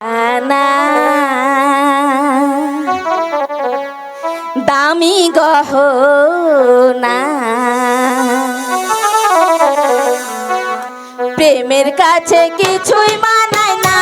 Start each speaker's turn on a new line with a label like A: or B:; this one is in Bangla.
A: আনা দামি গহনা। প্রেমের কাছে কিছুই মানায় না।